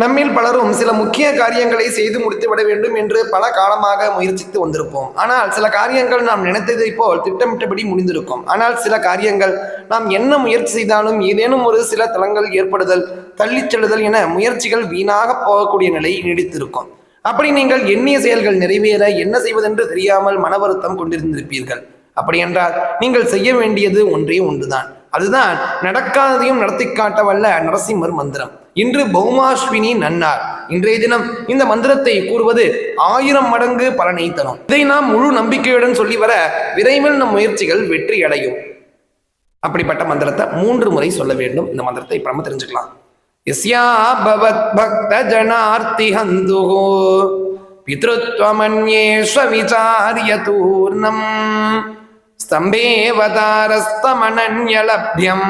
நம்மில் பலரும் சில முக்கிய காரியங்களை செய்து முடித்து விட வேண்டும் என்று பல காலமாக முயற்சித்து வந்திருப்போம். ஆனால் சில காரியங்கள் நாம் நினைத்ததை போல் திட்டமிட்டபடி முடிந்திருக்கும். ஆனால் சில காரியங்கள் நாம் என்ன முயற்சி செய்தாலும் ஏதேனும் ஒரு சில தளங்கள் ஏற்படுதல் தள்ளிச் செல்லுதல் என முயற்சிகள் வீணாக போகக்கூடிய நிலை நீடித்திருக்கும். அப்படி நீங்கள் எண்ணிய செயல்கள் நிறைவேற என்ன செய்வதென்று தெரியாமல் மன வருத்தம் கொண்டிருந்திருப்பீர்கள். அப்படி என்றால் நீங்கள் செய்ய வேண்டியது ஒன்றே ஒன்றுதான். அதுதான் நடக்காததையும் நடத்தி காட்ட வல்ல நரசிம்மர் மந்திரம். இன்று பௌமாஸ்வினி நன்னார். இன்றைய தினம் இந்த மந்திரத்தை கூறுவது ஆயிரம் மடங்கு பலனை தரும் இதை நாம் முழு நம்பிக்கையுடன் சொல்லி வர விரைவில் நம் முயற்சிகள் வெற்றி அடையும். அப்படிப்பட்ட மந்திரத்தை மூன்று முறை சொல்ல வேண்டும். இந்த மந்திரத்தை இப்ப நம்ம தெரிஞ்சுக்கலாம். எஸ்யா பவத் பக்த ஜனார்த்தி ஹந்துகோ பித்ருத்வமன்யேஸ்வ விசாரிய தூர்ணம். स्तम्भेऽवतारस्तमनन्यलभ्यम्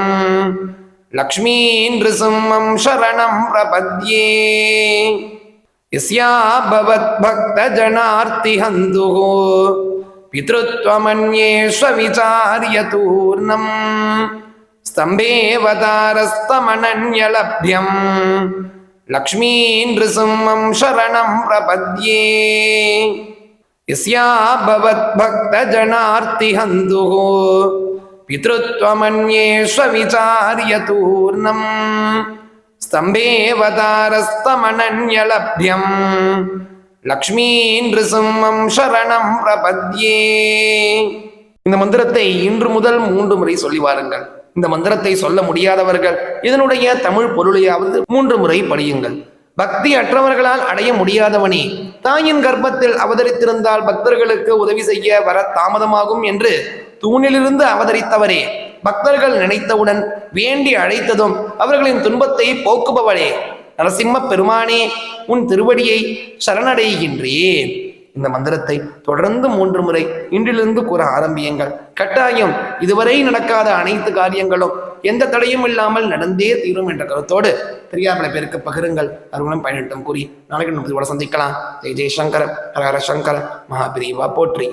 लक्ष्मीनृसिंहं शरणं प्रपद्ये यस्या भवद्भक्तजनार्तिहन्तुः पितृत्वमन्येष्वविचार्यतूर्णम् स्तम्भेऽवतारस्तमनन्यलभ्यम् लक्ष्मीनृसिंहं शरणं प्रपद्ये यस्या भवद्भक्तजनार्तिहन्तुः पितृत्वमन्येष्वविचार्यतूर्णम् स्तम्भेऽवतारस्तमनन्यलभ्यम् லக்ஷ்மீன்றிசிம்மம் சரணம் பிரபத்யே இந்த மந்திரத்தை இன்று முதல் மூன்று முறை சொல்லி வாருங்கள் இந்த மந்திரத்தை சொல்ல முடியாதவர்கள் இதனுடைய தமிழ் பொருளையாவது மூன்று முறை படியுங்கள் பக்தி அற்றவர்களால் அடைய முடியாதவனே. தாயின் கர்ப்பத்தில் அவதரித்திருந்தால் பக்தர்களுக்கு உதவி செய்ய வர தாமதமாகும் என்று தூணிலிருந்து அவதரித்தவரே. பக்தர்கள் நினைத்தவுடன் வேண்டி அழைத்ததும் அவர்களின் துன்பத்தை போக்குபவளே. நரசிம்ம பெருமானே உன் திருவடியை சரணடைகின்றேன். இந்த மந்திரத்தை தொடர்ந்து மூன்று முறை இன்றிலிருந்து கூற ஆரம்பியுங்கள். கட்டாயம் இதுவரை நடக்காத அனைத்து காரியங்களும் எந்த தடையும் இல்லாமல் நடந்தே தீரும் என்ற கருத்தோடு பெரியார் பல பேருக்கு பகிருங்கள். அருணம் பயனிட்டம் கூறி நாளைக்கு நம்ம சந்திக்கலாம். ஜெய் ஜெய் சங்கர ஹர ஹர சங்கர மகாபிரிவா போற்றி.